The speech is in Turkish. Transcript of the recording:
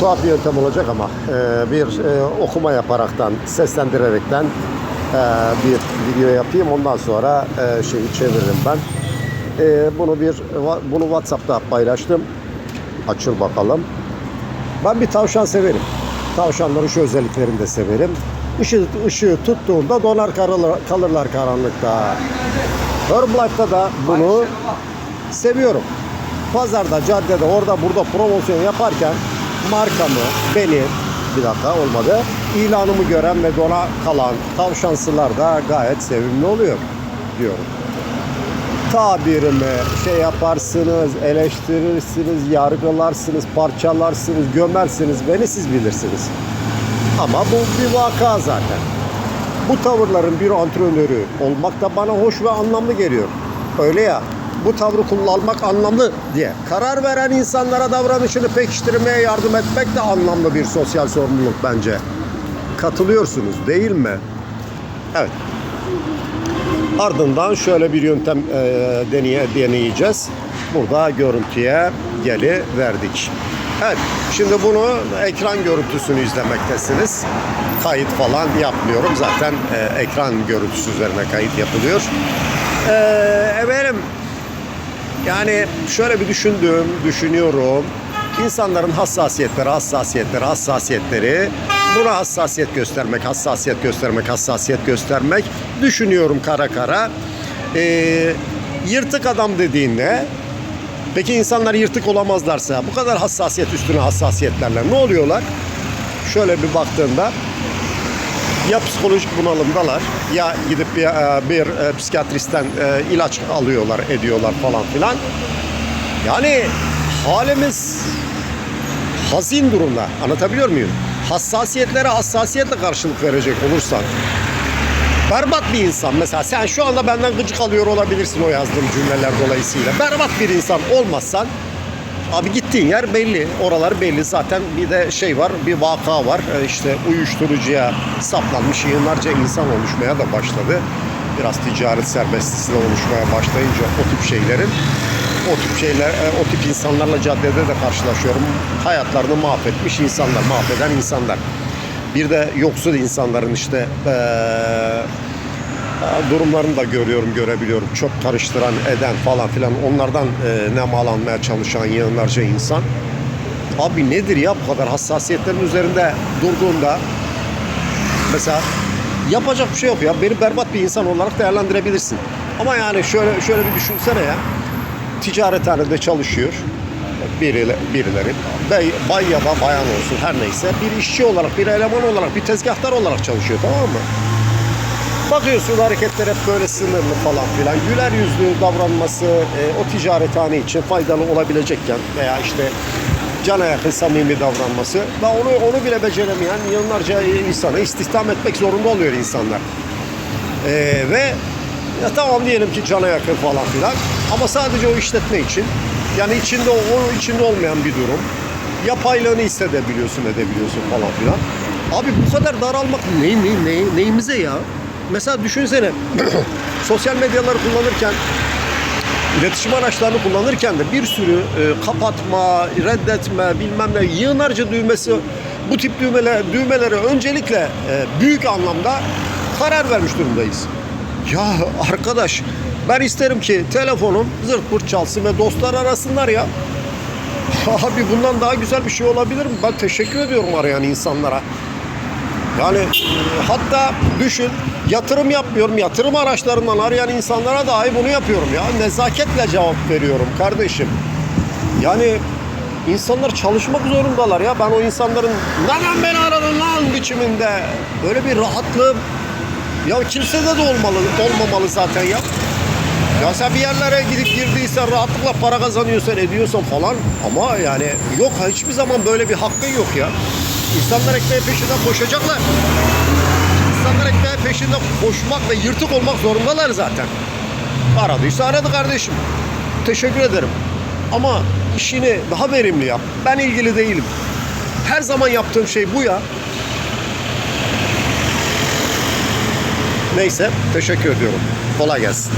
Tuhaf bir yöntem olacak ama e, bir e, okuma yaparaktan, seslendirerekten e, bir video yapayım. Ondan sonra e, şeyi çeviririm ben. E, bunu bir bunu WhatsApp'ta paylaştım. Açıl bakalım. Ben bir tavşan severim. Tavşanların şu özelliklerini de severim. Işığı, ışığı tuttuğunda donar kalırlar, kalırlar karanlıkta. Herbalife'da da bunu seviyorum. Pazarda, caddede, orada burada promosyon yaparken markamı, beni bir dakika olmadı. ilanımı gören ve dona kalan tavşansılar da gayet sevimli oluyor diyorum. Tabirimi şey yaparsınız, eleştirirsiniz, yargılarsınız, parçalarsınız, gömersiniz beni siz bilirsiniz. Ama bu bir vaka zaten. Bu tavırların bir antrenörü olmak da bana hoş ve anlamlı geliyor. Öyle ya bu tavrı kullanmak anlamlı diye. Karar veren insanlara davranışını pekiştirmeye yardım etmek de anlamlı bir sosyal sorumluluk bence. Katılıyorsunuz değil mi? Evet. Ardından şöyle bir yöntem e, deneye, deneyeceğiz. Burada görüntüye geli verdik. Evet, şimdi bunu ekran görüntüsünü izlemektesiniz. Kayıt falan yapmıyorum. Zaten e, ekran görüntüsü üzerine kayıt yapılıyor. E, yani şöyle bir düşündüm, düşünüyorum. İnsanların hassasiyetleri, hassasiyetleri, hassasiyetleri. Buna hassasiyet göstermek, hassasiyet göstermek, hassasiyet göstermek. Düşünüyorum kara kara. Ee, yırtık adam dediğinde Peki insanlar yırtık olamazlarsa bu kadar hassasiyet üstüne hassasiyetlerle ne oluyorlar? Şöyle bir baktığında ya psikolojik bunalımdalar ya gidip bir, e, bir e, psikiyatristten e, ilaç alıyorlar ediyorlar falan filan. Yani halimiz hazin durumda anlatabiliyor muyum? Hassasiyetlere hassasiyetle karşılık verecek olursak berbat bir insan mesela sen şu anda benden gıcık alıyor olabilirsin o yazdığım cümleler dolayısıyla. Berbat bir insan olmazsan Abi gittiğin yer belli. Oralar belli. Zaten bir de şey var, bir vaka var. Ee, işte uyuşturucuya saplanmış yığınlarca insan oluşmaya da başladı. Biraz ticaret serbestisi oluşmaya başlayınca o tip şeylerin o tip şeyler, e, o tip insanlarla caddede de karşılaşıyorum. Hayatlarını mahvetmiş insanlar, mahveden insanlar. Bir de yoksul insanların işte eee durumlarını da görüyorum, görebiliyorum. Çok karıştıran, eden falan filan onlardan e, nemalanmaya çalışan yığınlarca insan. Abi nedir ya bu kadar hassasiyetlerin üzerinde durduğunda mesela yapacak bir şey yok ya. Beni berbat bir insan olarak değerlendirebilirsin. Ama yani şöyle şöyle bir düşünsene ya. Ticarethanede çalışıyor birileri, birileri bey, bay ya da bayan olsun her neyse bir işçi olarak, bir eleman olarak, bir tezgahtar olarak çalışıyor tamam mı? Bakıyorsun hareketler hep böyle sınırlı falan filan. Güler yüzlü davranması e, o ticarethane için faydalı olabilecekken veya işte cana yakın samimi davranması da onu onu bile beceremeyen yıllarca insanı istihdam etmek zorunda oluyor insanlar. E, ve ya tamam diyelim ki cana yakın falan filan ama sadece o işletme için yani içinde o içinde olmayan bir durum. Yapaylığını hissedebiliyorsun, edebiliyorsun falan filan. Abi bu kadar daralmak ne, ne, ne, neyimize ya? Mesela düşünsene sosyal medyaları kullanırken iletişim araçlarını kullanırken de bir sürü e, kapatma, reddetme, bilmem ne yığınlarca düğmesi bu tip düğmeler, düğmelere öncelikle e, büyük anlamda karar vermiş durumdayız. Ya arkadaş ben isterim ki telefonum zırt pırt çalsın ve dostlar arasınlar ya. Abi bundan daha güzel bir şey olabilir mi? Ben teşekkür ediyorum arayan insanlara. Yani e, hatta düşün yatırım yapmıyorum. Yatırım araçlarından arayan insanlara dahi bunu yapıyorum ya. Nezaketle cevap veriyorum kardeşim. Yani insanlar çalışmak zorundalar ya. Ben o insanların neden beni aradın lan biçiminde böyle bir rahatlığım ya kimsede de olmalı, olmamalı zaten ya. Ya sen bir yerlere gidip girdiysen rahatlıkla para kazanıyorsan ediyorsan falan ama yani yok hiçbir zaman böyle bir hakkın yok ya. İnsanlar ekmeği peşinden koşacaklar. İnsanlar ekmeği peşinde koşmak ve yırtık olmak zorundalar zaten. Aradıysa aradı kardeşim. Teşekkür ederim. Ama işini daha verimli yap. Ben ilgili değilim. Her zaman yaptığım şey bu ya. Neyse teşekkür ediyorum. Kolay gelsin.